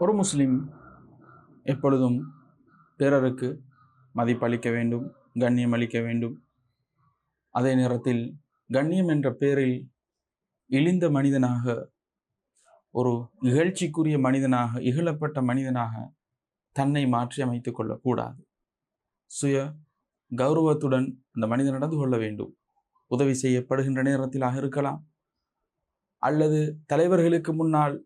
ஒரு முஸ்லீம் எப்பொழுதும் பிறருக்கு மதிப்பளிக்க வேண்டும் கண்ணியம் அளிக்க வேண்டும். அதே நேரத்தில் கண்ணியம் என்ற பெயரில் இழிந்த மனிதனாக ஒரு இகழ்ச்சிக்குரிய மனிதனாக இகழப்பட்ட மனிதனாக தன்னை மாற்றி அமைத்து கொள்ளக்கூடாது. சுய கௌரவத்துடன் அந்த மனிதன் நடந்து கொள்ள வேண்டும். உதவி செய்யப்படுகின்ற நேரத்திலாக இருக்கலாம். அல்லது தலைவர்களுக்கு முன்னால்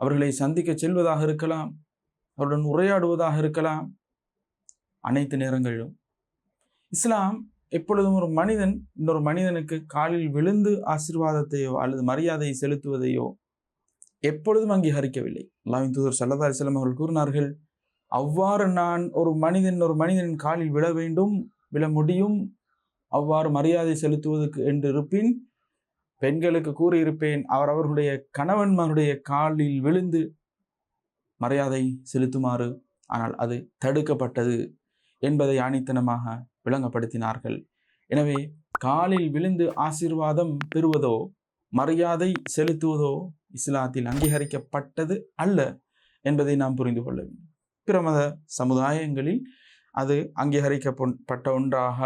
அவர்களை சந்திக்க செல்வதாக இருக்கலாம். அவருடன் உரையாடுவதாக இருக்கலாம். அனைத்து நேரங்களிலும். இஸ்லாம் எப்பொழுதும் ஒரு மனிதன் இன்னொரு மனிதனுக்கு காலில் விழுந்து ஆசீர்வாதத்தையோ அல்லது மரியாதையை செலுத்துவதையோ எப்பொழுதும் அங்கீகரிக்கவில்லை. அல்லாவின் தூதர் சல்லதா அலிஸ்லாம் அவர்கள் கூறினார்கள் அவ்வாறு நான் ஒரு மனிதன் ஒரு மனிதனின் காலில் விழ வேண்டும் விழ முடியும். அவ்வாறு மரியாதை செலுத்துவதற்கு என்று இருப்பின் பெண்களுக்கு கூறியிருப்பேன் அவர் அவர்களுடைய கணவன்மாருடைய காலில் விழுந்து மரியாதை செலுத்துமாறு. ஆனால் அது தடுக்கப்பட்டது என்பதை ஆணித்தனமாக விளங்கப்படுத்தினார்கள். எனவே காலில் விழுந்து ஆசீர்வாதம் பெறுவதோ மரியாதை செலுத்துவதோ இஸ்லாத்தில் அங்கீகரிக்கப்பட்டது அல்ல என்பதை நாம் புரிந்து கொள்ள வேண்டும். பிற மத சமுதாயங்களில் அது அங்கீகரிக்கப்பட்ட ஒன்றாக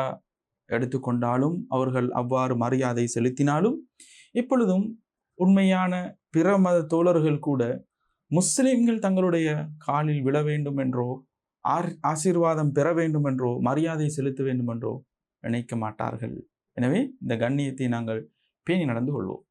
எடுத்துக்கொண்டாலும் அவர்கள் அவ்வாறு மரியாதை செலுத்தினாலும் இப்பொழுதும் உண்மையான பிற மத தோழர்கள் கூட முஸ்லிம்கள் தங்களுடைய காலில் விழ வேண்டும் என்றோ ஆர் ஆசீர்வாதம் பெற வேண்டும் என்றோ மரியாதை செலுத்த வேண்டும் என்றோ நினைக்க மாட்டார்கள். எனவே இந்த கண்ணியத்தை நாங்கள் பேணி நடந்து கொள்வோம்.